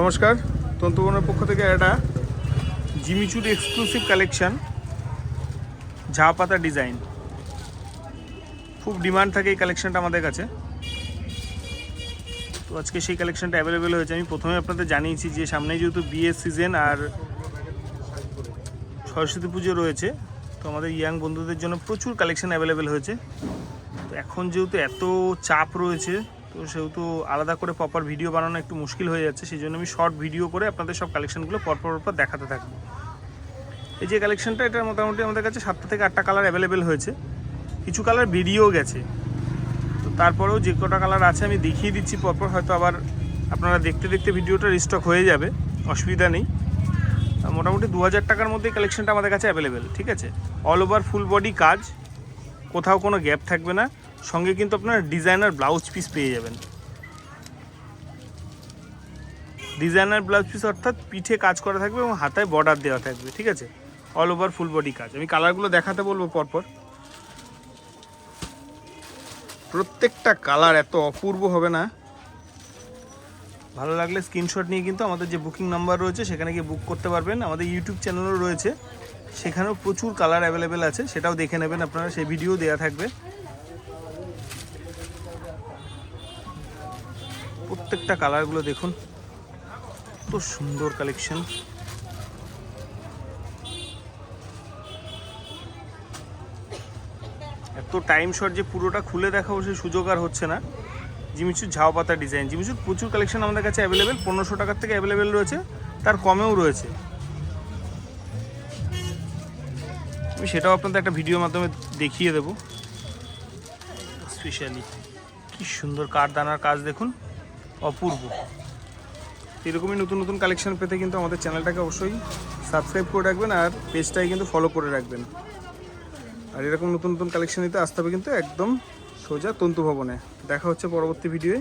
নমস্কার, তন্তুবনের পক্ষ থেকে একটা জিমিচুর এক্সক্লুসিভ কালেকশান ঝা পাতা ডিজাইন খুব ডিমান্ড থাকে এই কালেকশানটা আমাদের কাছে। তো আজকে সেই কালেকশানটা অ্যাভেলেবেল হয়েছে। আমি প্রথমে আপনাদের জানিয়েছি যে সামনে যেহেতু বিয়ের সিজন আর সরস্বতী পুজো রয়েছে, তো আমাদের ইয়াং বন্ধুদের জন্য প্রচুর কালেকশন অ্যাভেলেবেল হয়েছে। তো এখন যেহেতু এত চাপ রয়েছে তো সেহেতু আলাদা করে প্রপার ভিডিও বানানো একটু মুশকিল হয়ে যাচ্ছে সেই জন্য আমি শর্ট ভিডিও করে আপনাদের সব কালেকশনগুলো পরপর পরপর দেখাতে থাকব। এই যে কালেকশানটা এটা মোটামুটি আমাদের কাছে সাতটা থেকে আটটা কালার অ্যাভেলেবেল হয়েছে। কিছু কালার বেরিয়েও গেছে। তো তারপরেও যে কটা কালার আছে আমি দেখিয়ে দিচ্ছি পরপর, হয়তো আবার আপনারা দেখতে দেখতে ভিডিওটা রিস্টক হয়ে যাবে, অসুবিধা নেই। মোটামুটি দু হাজার টাকার মধ্যে কালেকশনটা আমাদের কাছে অ্যাভেলেবেল ঠিক আছে? অল ওভার ফুল বডি কাজ, কোথাও কোনো গ্যাপ থাকবে না। সঙ্গে কিন্তু আপনার ডিজাইনার ব্লাউজ পিস পেয়ে যাবেন। ডিজাইনার ব্লাউজ পিস অর্থাৎ পিঠে কাজ করা থাকবে এবং হাতায় বর্ডার দেওয়া থাকবে, ঠিক আছে? অল ওভার ফুল বডি কাজ। আমি কালারগুলো দেখাতে বলব পরপর। প্রত্যেকটা কালার এত অপূর্ব হবে না। ভালো লাগলে স্ক্রিনশট নিয়ে কিন্তু আমাদের যে বুকিং নাম্বার রয়েছে, সেখানে গিয়ে বুক করতে পারবেন। আমাদের ইউটিউব চ্যানেলও রয়েছে। সেখানেও প্রচুর কালার অ্যাভেলেবেল আছে। সেটাও দেখে নেবেন আপনারা। সেই ভিডিও দেওয়া থাকবে। প্রত্যেকটা কালারগুলো দেখুন। কত সুন্দর কালেকশন। এত টাইম শর্ট যে পুরোটা খুলে দেখাবো সেই সুযোগ আর হচ্ছে না। জিমিচুর ঝাও পাতা ডিজাইন। জিমিচুর প্রচুর কালেকশন আমাদের কাছে অ্যাভেলেবেল পনেরোশো টাকার থেকে অ্যাভেলেবেল রয়েছে, তার কমেও রয়েছে। আমি সেটাও আপনাদের একটা ভিডিওর মাধ্যমে দেখিয়ে দেবো। স্পেশালি কি সুন্দর কাঠদানার কাজ দেখুন। অপূর্ব। এরকমই নতুন নতুন কালেকশন পেতে কিন্তু আমাদের চ্যানেলটাকে অবশ্যই সাবস্ক্রাইব করে রাখবেন আর পেজটাকে কিন্তু ফলো করে রাখবেন। আর এরকম নতুন নতুন কালেকশন নিতে আসতে হবে কিন্তু একদম সোজা তন্তু ভবনে। দেখা হচ্ছে পরবর্তী ভিডিওয়ে